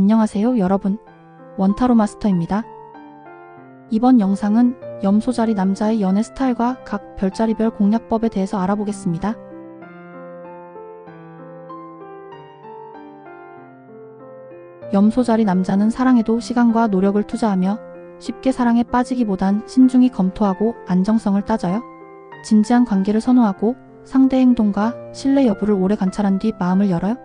안녕하세요 여러분. 원타로 마스터입니다. 이번 영상은 염소자리 남자의 연애 스타일과 각 별자리별 공략법에 대해서 알아보겠습니다. 염소자리 남자는 사랑에도 시간과 노력을 투자하며 쉽게 사랑에 빠지기보단 신중히 검토하고 안정성을 따져요. 진지한 관계를 선호하고 상대 행동과 신뢰 여부를 오래 관찰한 뒤 마음을 열어요.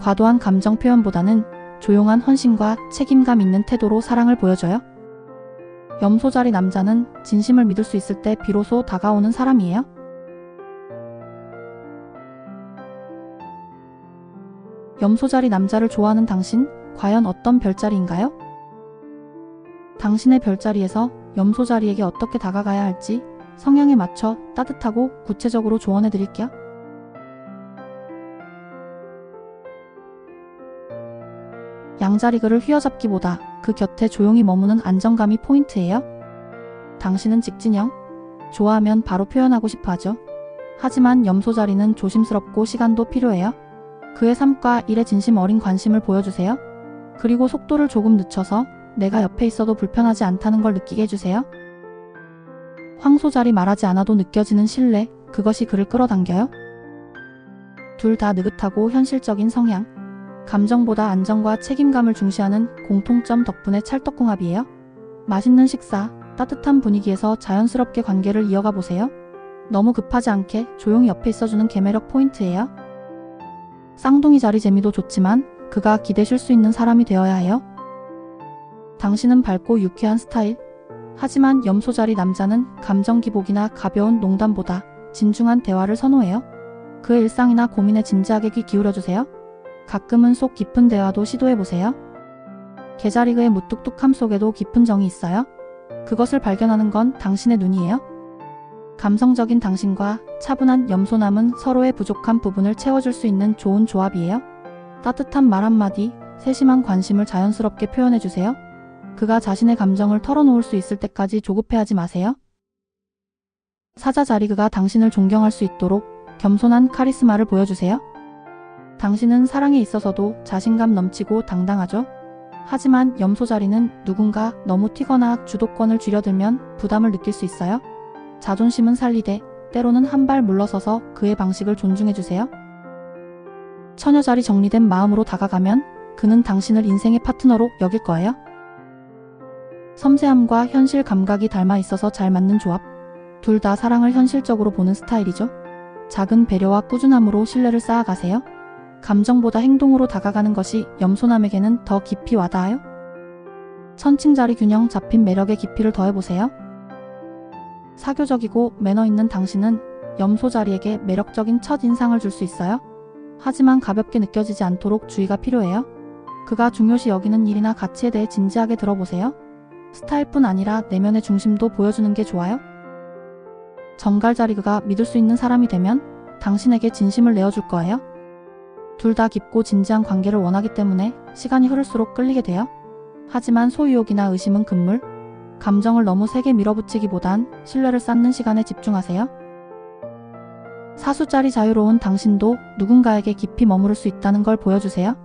과도한 감정 표현보다는 조용한 헌신과 책임감 있는 태도로 사랑을 보여줘요. 염소자리 남자는 진심을 믿을 수 있을 때 비로소 다가오는 사람이에요. 염소자리 남자를 좋아하는 당신, 과연 어떤 별자리인가요? 당신의 별자리에서 염소자리에게 어떻게 다가가야 할지 성향에 맞춰 따뜻하고 구체적으로 조언해 드릴게요. 양자리 글을 휘어잡기보다 그 곁에 조용히 머무는 안정감이 포인트예요. 당신은 직진형. 좋아하면 바로 표현하고 싶어 하죠. 하지만 염소자리는 조심스럽고 시간도 필요해요. 그의 삶과 일에 진심 어린 관심을 보여주세요. 그리고 속도를 조금 늦춰서 내가 옆에 있어도 불편하지 않다는 걸 느끼게 해주세요. 황소자리 말하지 않아도 느껴지는 신뢰, 그것이 그를 끌어당겨요. 둘 다 느긋하고 현실적인 성향, 감정보다 안정과 책임감을 중시하는 공통점 덕분에 찰떡궁합이에요. 맛있는 식사, 따뜻한 분위기에서 자연스럽게 관계를 이어가 보세요. 너무 급하지 않게 조용히 옆에 있어주는 개매력 포인트예요. 쌍둥이 자리 재미도 좋지만 그가 기대실 수 있는 사람이 되어야 해요. 당신은 밝고 유쾌한 스타일. 하지만 염소 자리 남자는 감정 기복이나 가벼운 농담보다 진중한 대화를 선호해요. 그의 일상이나 고민에 진지하게 귀 기울여주세요. 가끔은 속 깊은 대화도 시도해보세요. 개자리그의 무뚝뚝함 속에도 깊은 정이 있어요. 그것을 발견하는 건 당신의 눈이에요. 감성적인 당신과 차분한 염소남은 서로의 부족한 부분을 채워줄 수 있는 좋은 조합이에요. 따뜻한 말 한마디, 세심한 관심을 자연스럽게 표현해주세요. 그가 자신의 감정을 털어놓을 수 있을 때까지 조급해하지 마세요. 사자 자리 그가 당신을 존경할 수 있도록 겸손한 카리스마를 보여주세요. 당신은 사랑에 있어서도 자신감 넘치고 당당하죠. 하지만 염소 자리는 누군가 너무 튀거나 주도권을 쥐려들면 부담을 느낄 수 있어요. 자존심은 살리되 때로는 한 발 물러서서 그의 방식을 존중해주세요. 처녀 자리 정리된 마음으로 다가가면 그는 당신을 인생의 파트너로 여길 거예요. 섬세함과 현실 감각이 닮아 있어서 잘 맞는 조합. 둘 다 사랑을 현실적으로 보는 스타일이죠. 작은 배려와 꾸준함으로 신뢰를 쌓아가세요. 감정보다 행동으로 다가가는 것이 염소남에게는 더 깊이 와닿아요. 천칭자리 균형 잡힌 매력의 깊이를 더해보세요. 사교적이고 매너 있는 당신은 염소자리에게 매력적인 첫 인상을 줄 수 있어요. 하지만 가볍게 느껴지지 않도록 주의가 필요해요. 그가 중요시 여기는 일이나 가치에 대해 진지하게 들어보세요. 스타일뿐 아니라 내면의 중심도 보여주는 게 좋아요. 정갈자리 그가 믿을 수 있는 사람이 되면 당신에게 진심을 내어줄 거예요. 둘 다 깊고 진지한 관계를 원하기 때문에 시간이 흐를수록 끌리게 돼요. 하지만 소유욕이나 의심은 금물, 감정을 너무 세게 밀어붙이기보단 신뢰를 쌓는 시간에 집중하세요. 사수짜리 자유로운 당신도 누군가에게 깊이 머무를 수 있다는 걸 보여주세요.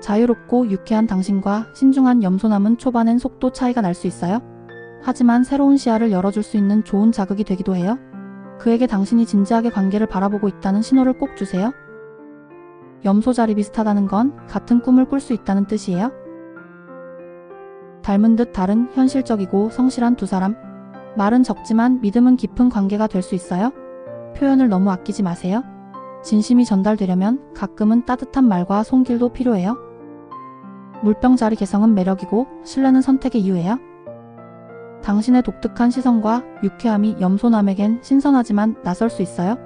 자유롭고 유쾌한 당신과 신중한 염소남은 초반엔 속도 차이가 날 수 있어요. 하지만 새로운 시야를 열어줄 수 있는 좋은 자극이 되기도 해요. 그에게 당신이 진지하게 관계를 바라보고 있다는 신호를 꼭 주세요. 염소자리 비슷하다는 건 같은 꿈을 꿀 수 있다는 뜻이에요. 닮은 듯 다른 현실적이고 성실한 두 사람. 말은 적지만 믿음은 깊은 관계가 될 수 있어요. 표현을 너무 아끼지 마세요. 진심이 전달되려면 가끔은 따뜻한 말과 손길도 필요해요. 물병자리 개성은 매력이고 신뢰는 선택의 이유예요. 당신의 독특한 시선과 유쾌함이 염소남에겐 신선하지만 낯설 수 있어요.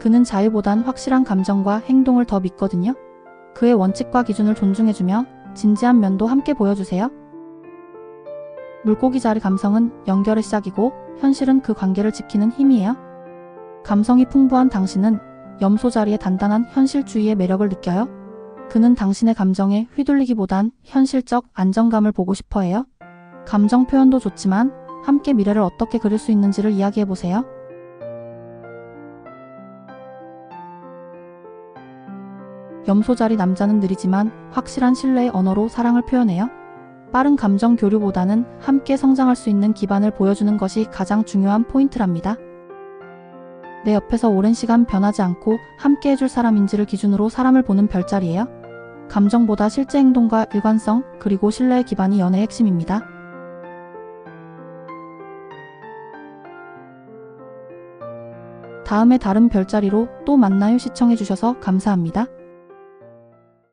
그는 자유보단 확실한 감정과 행동을 더 믿거든요. 그의 원칙과 기준을 존중해주며 진지한 면도 함께 보여주세요. 물고기 자리 감성은 연결의 시작이고 현실은 그 관계를 지키는 힘이에요. 감성이 풍부한 당신은 염소 자리의 단단한 현실주의의 매력을 느껴요. 그는 당신의 감정에 휘둘리기보단 현실적 안정감을 보고 싶어 해요. 감정 표현도 좋지만 함께 미래를 어떻게 그릴 수 있는지를 이야기해 보세요. 염소자리 남자는 느리지만 확실한 신뢰의 언어로 사랑을 표현해요. 빠른 감정 교류보다는 함께 성장할 수 있는 기반을 보여주는 것이 가장 중요한 포인트랍니다. 내 옆에서 오랜 시간 변하지 않고 함께 해줄 사람인지를 기준으로 사람을 보는 별자리예요. 감정보다 실제 행동과 일관성, 그리고 신뢰의 기반이 연애의 핵심입니다. 다음에 다른 별자리로 또 만나요 시청해주셔서 감사합니다.